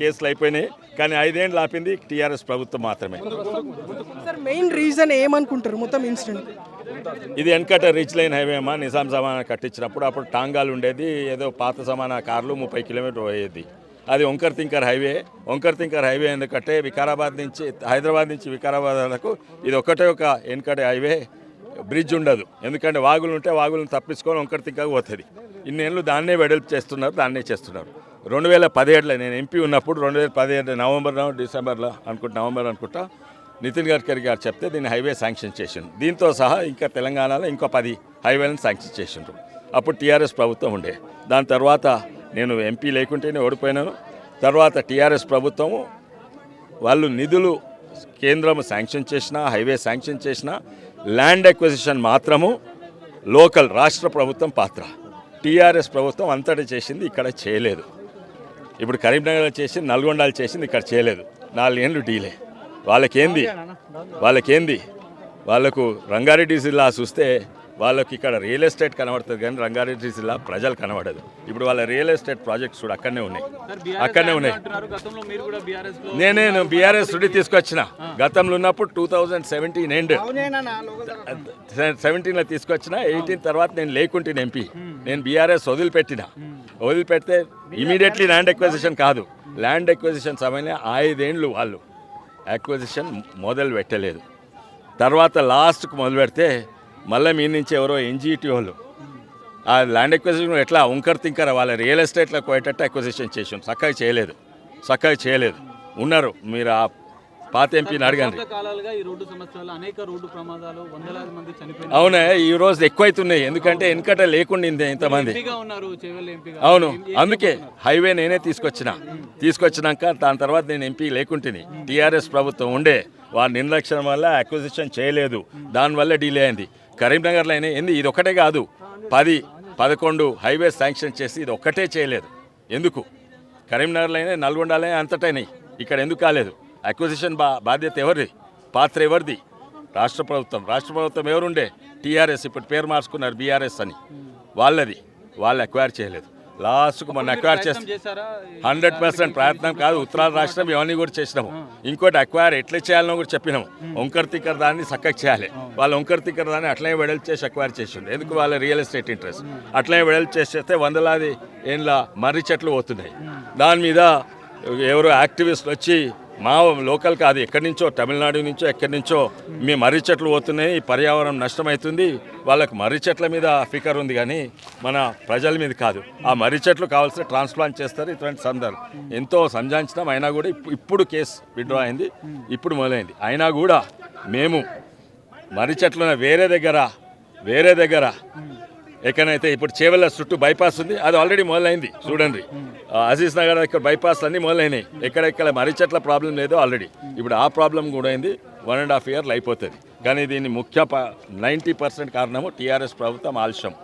కేసులు అయిపోయినాయి. కానీ ఐదేళ్ళు ఆపింది టీఆర్ఎస్ ప్రభుత్వం మాత్రమే. సార్ మెయిన్ రీజన్ ఏమనుకుంటారు మొత్తం ఇన్సిడెంట్? ఇది వెనకట రిచ్ లైన్ హైవే అమ్మా. నిజాం జమానా కట్టించినప్పుడు అప్పుడు టాంగాలు ఉండేది. ఏదో పాత జమానా కార్లు ముప్పై కిలోమీటర్ పోయేది. అది వంకర్ తింకర్ హైవే. వంకర్ తింకర్ హైవే ఎందుకంటే వికారాబాద్ నుంచి హైదరాబాద్ నుంచి వికారాబాద్ వరకు ఇది ఒకటే ఒక వెనకటి హైవే. బ్రిడ్జ్ ఉండదు. ఎందుకంటే వాగులు ఉంటే వాగులను తప్పించుకొని వంకర్ తింకగా పోతుంది. ఇన్నేళ్ళు దాన్నే వెడల్పు చేస్తున్నారు దాన్నే చేస్తున్నారు. రెండు వేల పదిహేడులో నేను ఎంపీ ఉన్నప్పుడు రెండు వేల పదిహేడు నవంబర్ డిసెంబర్లో అనుకుంటా నవంబర్ అనుకుంటా నితిన్ గడ్కరీ గారు చెప్తే దీన్ని హైవే శాంక్షన్ చేసిండు దీంతో సహా ఇంకా తెలంగాణలో ఇంకో పది హైవేలను శాంక్షన్ చేసిండ్రు. అప్పుడు టీఆర్ఎస్ ప్రభుత్వం ఉండే. దాని తర్వాత నేను ఎంపీ లేకుంటేనే ఓడిపోయినాను. తర్వాత టీఆర్ఎస్ ప్రభుత్వము వాళ్ళు నిధులు కేంద్రం శాంక్షన్ చేసిన హైవే శాంక్షన్ చేసిన ల్యాండ్ ఎక్విజిషన్ మాత్రము లోకల్ రాష్ట్ర ప్రభుత్వం పాత్ర. టీఆర్ఎస్ ప్రభుత్వం అంతటా చేసింది ఇక్కడ చేయలేదు. ఇప్పుడు కరీంనగర్లో చేసింది నల్గొండలో చేసింది ఇక్కడ చేయలేదు. నాలుగేళ్ళు డీలే. వాళ్ళకేంది? వాళ్ళకేంది? వాళ్ళకు రంగారెడ్డి జిల్లా చూస్తే వాళ్ళకి ఇక్కడ రియల్ ఎస్టేట్ కనబడుతుంది కానీ రంగారెడ్డి జిల్లా ప్రజలు కనబడదు. ఇప్పుడు వాళ్ళ రియల్ ఎస్టేట్ ప్రాజెక్ట్స్ కూడా అక్కడనే ఉన్నాయి. అక్కడనే ఉన్నాయి. అంటున్నారు గతంలో మీరు కూడా బీఆర్ఎస్లో నేనే బీఆర్ఎస్ నుండి తీసుకొచ్చిన. గతంలో ఉన్నప్పుడు టూ థౌజండ్ సెవెంటీన్ ఎండ్ సెవెంటీన్లో తీసుకొచ్చిన ఎయిటీన్ తర్వాత నేను లేకుంటే ఎంపీ. నేను బీఆర్ఎస్ వదిలిపెట్టిన. వదిలిపెడితే ఇమీడియట్లీ ల్యాండ్ ఎక్విజిషన్ కాదు. ల్యాండ్ ఎక్విజిషన్ సమయంలో ఐదేండ్లు వాళ్ళు. అక్విజిషన్ మొదలు పెట్టలేదు. తర్వాత లాస్ట్కు మొదలు పెడితే మళ్ళీ మీ నుంచి ఎవరో ఎన్జిటి వాళ్ళు. ఆ ల్యాండ్ ఎక్విజిషన్ ఎట్లా ఉంకర్ తింకర్ వాళ్ళ రియల్ ఎస్టేట్లో పోయేటట్టు అక్విజిషన్ చేసాం చక్కగా చేయలేదు. చక్కగా చేయలేదు. ఉన్నారు. మీరు ఆ పాత ఎంపీని అడగండి. అవునే? ఈ రోజు ఎక్కువైతున్నాయి. ఎందుకంటే వెనకట లేకుండా ఇంతమంది అవును. అందుకే హైవే నేనే తీసుకొచ్చిన. తీసుకొచ్చినాక దాని తర్వాత నేను ఎంపీ లేకుంటుని. టీఆర్ఎస్ ప్రభుత్వం ఉండే. వారి నిర్లక్ష్యం వల్ల అక్విజిషన్ చేయలేదు. దానివల్ల డిలే అయింది. కరీంనగర్లో అయినా ఏంది ఇది ఒకటే కాదు. పది పదకొండు హైవే శాంక్షన్ చేసి ఇది ఒక్కటే చేయలేదు. ఎందుకు? కరీంనగర్లో అయినా నల్గొండలో అంతటైనాయి ఇక్కడ ఎందుకు కాలేదు? అక్విజిషన్ బా బాధ్యత ఎవరిది? పాత్ర ఎవరిది? రాష్ట్ర ప్రభుత్వం. రాష్ట్ర ప్రభుత్వం ఎవరుండే? టీఆర్ఎస్. ఇప్పుడు పేరు మార్చుకున్నారు బీఆర్ఎస్ అని. వాళ్ళది. వాళ్ళు అక్వైర్ చేయలేదు. లాస్ట్కు మొన్న అక్వైర్ చేస్తే హండ్రెడ్ పర్సెంట్ ప్రయత్నం కాదు ఉత్తరాల రాష్ట్రం ఇవన్నీ కూడా చేసినాము. ఇంకోటి అక్వైర్ ఎట్లా చేయాలనో కూడా చెప్పినాము. ఒంకర్ తిక్కర్ దాన్ని చక్కగా చేయాలి. వాళ్ళు ఒంకర్ తిక్కర్ దాన్ని అట్లనే వెడల్పు చేసి అక్వైర్ చేసిండు ఎందుకు వాళ్ళ రియల్ ఎస్టేట్ ఇంట్రెస్ట్ అట్లనే వెడల్పు చేసేస్తే వందలాది ఏండ్ల మర్రి చెట్లు పోతున్నాయి. దాని మీద ఎవరో యాక్టివిస్ట్ వచ్చి మా లోకల్ కాదు ఎక్కడి నుంచో తమిళనాడు నుంచో ఎక్కడి నుంచో మీ మర్రి చెట్లు పోతున్నాయి పర్యావరణం నష్టమవుతుంది. వాళ్ళకి మర్రి చెట్ల మీద ఫికర్ ఉంది కానీ మన ప్రజల మీద కాదు. ఆ మర్రి చెట్లు కావాల్సిన ట్రాన్స్ప్లాంట్ చేస్తారు ఇటువంటి సందర్భం. ఎంతో సంజాయించినాం అయినా కూడా ఇప్పుడు కేసు విడ్రా అయింది ఇప్పుడు మొదలైంది. అయినా కూడా మేము మర్రి చెట్లను వేరే దగ్గర వేరే దగ్గర ఎక్కడైతే ఇప్పుడు చేవెళ్ళ చుట్టూ బైపాస్ ఉంది అది ఆల్రెడీ మొదలైంది చూడండి. అజీజ్ నగర్ ఇక్కడ బైపాస్ అన్నీ మొదలైనాయి. ఎక్కడెక్కడ మర్రి చెట్ల ప్రాబ్లం లేదో ఆల్రెడీ ఇప్పుడు ఆ ప్రాబ్లం కూడా అయింది వన్ అండ్ హాఫ్ ఇయర్లు అయిపోతుంది. కానీ దీని ముఖ్య నైంటీ పర్సెంట్ కారణము టీఆర్ఎస్ ప్రభుత్వం ఆలస్యం